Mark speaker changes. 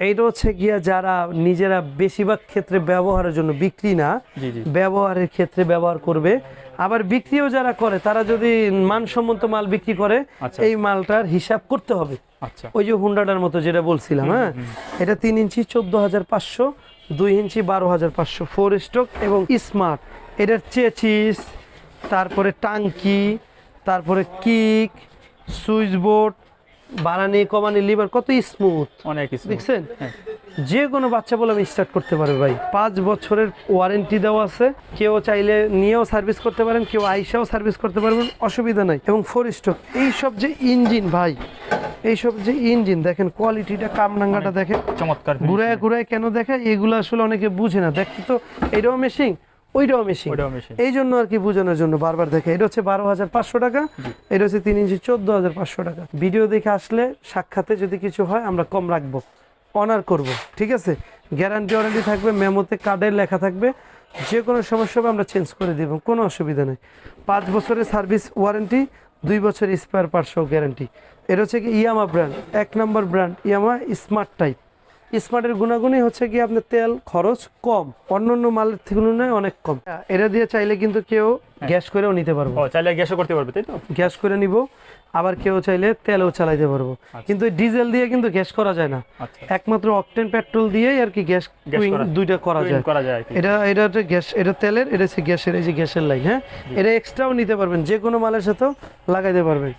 Speaker 1: এইটা হচ্ছে গিয়া যারা নিজেরা বেশিরভাগ ক্ষেত্রে ব্যবহারের জন্য বিক্রি না ব্যবহারের ক্ষেত্রে ব্যবহার করবে। আবার বিক্রিও যারা করে তারা যদি মানসম্মত মাল বিক্রি করে
Speaker 2: আচ্ছা।
Speaker 1: এই মালটার হিসাব করতে হবে।
Speaker 2: আচ্ছা।
Speaker 1: ওই যে হুন্ডাটার মতো যেটা বলছিলাম হ্যাঁ? এটা তিন ইঞ্চি চোদ্দ হাজার পাঁচশো দুই ইঞ্চি বারো হাজার পাঁচশো ফোর স্ট্রোক এবং স্মার্ট এটার চেচিস তারপরে টাঙ্কি তারপরে কিক সুইচ বোর্ড বাড়ানি কমানি লিভার কত স্মুথ
Speaker 2: অনেক।
Speaker 1: দেখছেন?
Speaker 2: হ্যাঁ।
Speaker 1: যে কোনো বাচ্চা বলে আমি স্টার্ট করতে পারবে ভাই। পাঁচ বছরের ওয়ারেন্টি দেওয়া আছে। কেউ চাইলে নিয়েও সার্ভিস করতে পারেন কেউ আইসাও সার্ভিস করতে পারবেন অসুবিধা নাই। এবং ফোর স্টক এইসব যে ইঞ্জিন ভাই এইসব যে ইঞ্জিন দেখেন কোয়ালিটিটা কামনাঙ্গাটা দেখেন।
Speaker 2: চমৎকার
Speaker 1: ঘুরায় ঘুরায় কেন দেখে এগুলো আসলে অনেকে বুঝে না। দেখতে তো এটাও মেশিন ওইটাও মেশিন। এই জন্য আর কি বোঝানোর জন্য বারবার দেখে। এটা হচ্ছে বারো হাজার পাঁচশো টাকা এটা হচ্ছে তিন ইঞ্চি চোদ্দ হাজার পাঁচশো টাকা। ভিডিও দেখে আসলে সাক্ষাতে যদি কিছু হয় আমরা কম রাখব। অনার করব ঠিক আছে? গ্যারান্টি ওয়ারেন্টি থাকবে মেমোতে কার্ডের লেখা থাকবে। যে কোনো সমস্যা হবে আমরা চেঞ্জ করে দেব কোনো অসুবিধা নেই। পাঁচ বছরের সার্ভিস ওয়ারেন্টি দুই বছর স্পেয়ার পার্টস গ্যারান্টি এটা হচ্ছে কি ইয়ামা ব্র্যান্ড এক নম্বর ব্র্যান্ড ইয়ামা স্মার্ট টাইপ স্মার্টের গুণাগুণই হচ্ছে কি আপনার তেল খরচ কম। অন্য অন্য মালের তুলনায় অনেক কম। এটা দিয়ে চাইলে কিন্তু কেউ গ্যাস করেও নিতে পারব।
Speaker 2: চাইলে গ্যাসও করতে পারবে তাই তো?
Speaker 1: গ্যাস করে নিব আবার কেউ চাইলে তেলও চালাইতে পারব। কিন্তু ডিজেল দিয়ে কিন্তু গ্যাস করা যায় না।
Speaker 2: আচ্ছা।
Speaker 1: একমাত্র অকটেন পেট্রোল দিয়েই আর কি গ্যাস দুইটা করা যায়।
Speaker 2: করা যায়
Speaker 1: এটা এটা হচ্ছে গ্যাস এটা তেলের এটা হচ্ছে গ্যাসের এই যে গ্যাসের লাইন হ্যাঁ? এটা এক্সট্রাও নিতে পারবেন যে কোনো মালের সাথেও লাগাইতে পারবেন।